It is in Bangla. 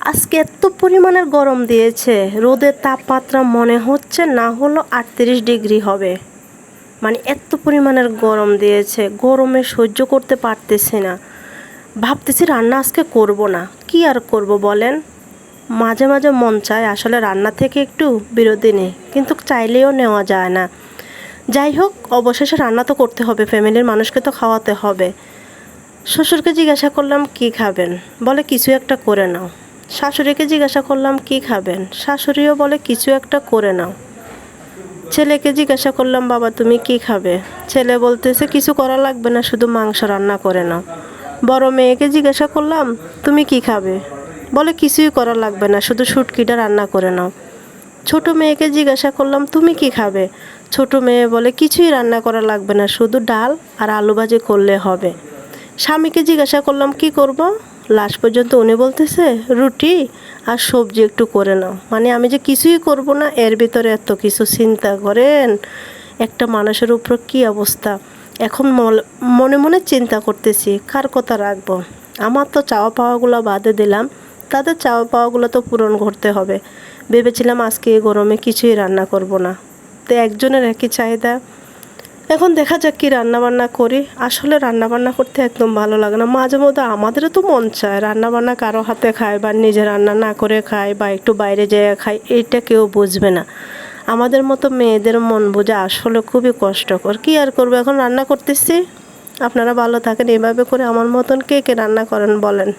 আজকে এত পরিমাণের গরম দিয়েছে, রোদের তাপমাত্রা মনে হচ্ছে না হলো আটত্রিশ ডিগ্রি হবে। মানে এত পরিমাণের গরম দিয়েছে, গরমে সহ্য করতে পারতেছি না। ভাবতেছি রান্না আজকে করব না, কি আর করব বলেন? মাঝে মাঝে মন চায় আসলে রান্না থেকে একটু বিরতি নেই, কিন্তু চাইলেও নেওয়া যায় না। যাই হোক, অবশেষে রান্না তো করতে হবে, ফ্যামিলির মানুষকে তো খাওয়াতে হবে। শ্বশুরকে জিজ্ঞাসা করলাম, কি খাবেন? বলে, কিছু একটা করে নাও। শাশুড়িকে জিজ্ঞাসা করলাম, কি খাবেন? শাশুড়িও বলে, কিছু একটা করে নাও। ছেলেকে জিজ্ঞাসা করলাম, বাবা, তুমি কি খাবে? ছেলে বলতেছে, কিছু করা লাগবে না, শুধু মাংস রান্না করে নাও। বড় মেয়েকে জিজ্ঞাসা করলাম, তুমি কি খাবে? বলে, কিছুই করা লাগবে না, শুধু শুটকিটা রান্না করে নাও। ছোট মেয়েকে জিজ্ঞাসা করলাম, তুমি কি খাবে? ছোট মেয়ে বলে, কিছুই রান্না করা লাগবে না, শুধু ডাল আর আলু ভাজি করলে হবে। স্বামীকে জিজ্ঞাসা করলাম, কি করব? লাস্ট পর্যন্ত উনি বলতেছে, রুটি আর সবজি একটু করে নাও। মানে আমি যে কিছুই করব না, এর ভিতরে এত কিছু চিন্তা করেন, একটা মানুষের উপর কি অবস্থা? এখন মনে মনে চিন্তা করতেছি, কার কথা রাখব? আমার তো চাওয়া পাওয়াগুলো বাদে দিলাম, তাদের চাওয়া পাওয়াগুলো তো পূরণ করতে হবে। ভেবেছিলাম আজকে এই গরমে কিছুই রান্না করব না। তো একজনের একই চাহিদা এখন দেখা যাক কি রান্না বান্না করি। আসলে রান্না বান্না করতে একদম ভালো লাগে না। মাঝে মধ্যে আমাদেরও তো মন চায় রান্না বান্না কারও হাতে খায় বা নিজে রান্না না করে খায় বা একটু বাইরে যেয়ে খায়, এইটা কেউ বুঝবে না। আমাদের মতো মেয়েদের মন বোঝা আসলে খুবই কষ্টকর। কি আর করব? এখন রান্না করতেছি। আপনারা ভালো থাকেন। এভাবে করে আমার মতন কে কে রান্না করেন বলেন।